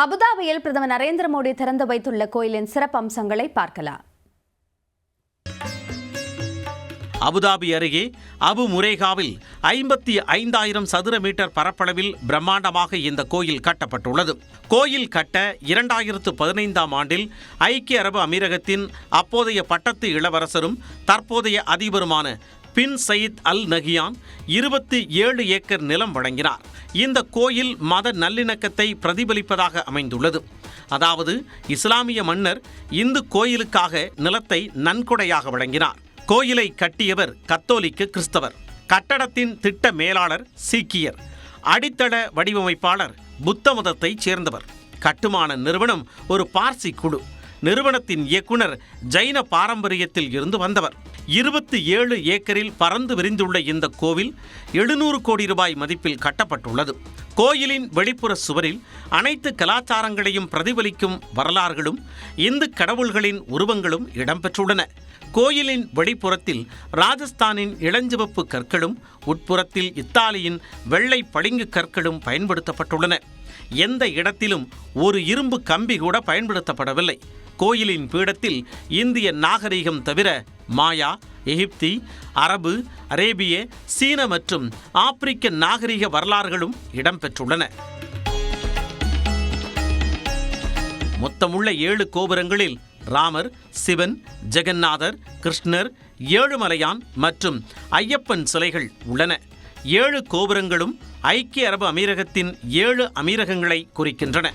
அபுதாபியில் பிரதமர் நரேந்திர மோடி திறந்து வைத்துள்ள கோயிலின் சிறப்பு அம்சங்களை பார்க்கலாம். அபுதாபி அருகே அபு முரேகாவில் ஐம்பத்தி ஐந்தாயிரம் சதுர மீட்டர் பரப்பளவில் பிரம்மாண்டமாக இந்த கோயில் கட்டப்பட்டுள்ளது. கோயில் கட்ட இரண்டாயிரத்து பதினைந்தாம் ஆண்டில் ஐக்கிய அரபு அமீரகத்தின் அப்போதைய பட்டத்து இளவரசரும் தற்போதைய அதிபருமான பின் சயீத் அல் நகியான் இருபத்தி ஏழு ஏக்கர் நிலம் வழங்கினார். இந்த கோயில் மத நல்லிணக்கத்தை பிரதிபலிப்பதாக அமைந்துள்ளது. அதாவது இஸ்லாமிய மன்னர் இந்து கோயிலுக்காக நிலத்தை நன்கொடையாக வழங்கினார். கோயிலை கட்டியவர் கத்தோலிக்க கிறிஸ்தவர். கட்டடத்தின் திட்ட மேலாளர் சீக்கியர். அடித்தள வடிவமைப்பாளர் புத்த மதத்தைச் சேர்ந்தவர். கட்டுமான நிறுவனம் ஒரு பார்சி குழு. நிறுவனத்தின் இயக்குனர் ஜைன பாரம்பரியத்தில் இருந்து வந்தவர். இருபத்தி ஏழு ஏக்கரில் பறந்து விரிந்துள்ள இந்த கோவில் எழுநூறு கோடி ரூபாய் மதிப்பில் கட்டப்பட்டுள்ளது. கோயிலின் வெளிப்புற சுவரில் அனைத்து கலாச்சாரங்களையும் பிரதிபலிக்கும் வரலாறுகளும் இந்து கடவுள்களின் உருவங்களும் இடம்பெற்றுள்ளன. கோயிலின் வெளிப்புறத்தில் ராஜஸ்தானின் இளஞ்சிவப்பு கற்களும் உட்புறத்தில் இத்தாலியின் வெள்ளை பளிங்கு கற்களும் பயன்படுத்தப்பட்டுள்ளன. எந்த இடத்திலும் ஒரு இரும்பு கம்பி கூட பயன்படுத்தப்படவில்லை. கோயிலின் பீடத்தில் இந்திய நாகரிகம் தவிர மாயா எகிப்தி அரபு அரேபிய சீன மற்றும் ஆப்பிரிக்க நாகரிக வரலாறுகளும் இடம்பெற்றுள்ளன. மொத்தமுள்ள ஏழு கோபுரங்களில் ராமர் சிவன் ஜெகநாதர் கிருஷ்ணர் ஏழுமலையான் மற்றும் ஐயப்பன் சிலைகள் உள்ளன. ஏழு கோபுரங்களும் ஐக்கிய அரபு அமீரகத்தின் ஏழு அமீரகங்களை குறிக்கின்றன.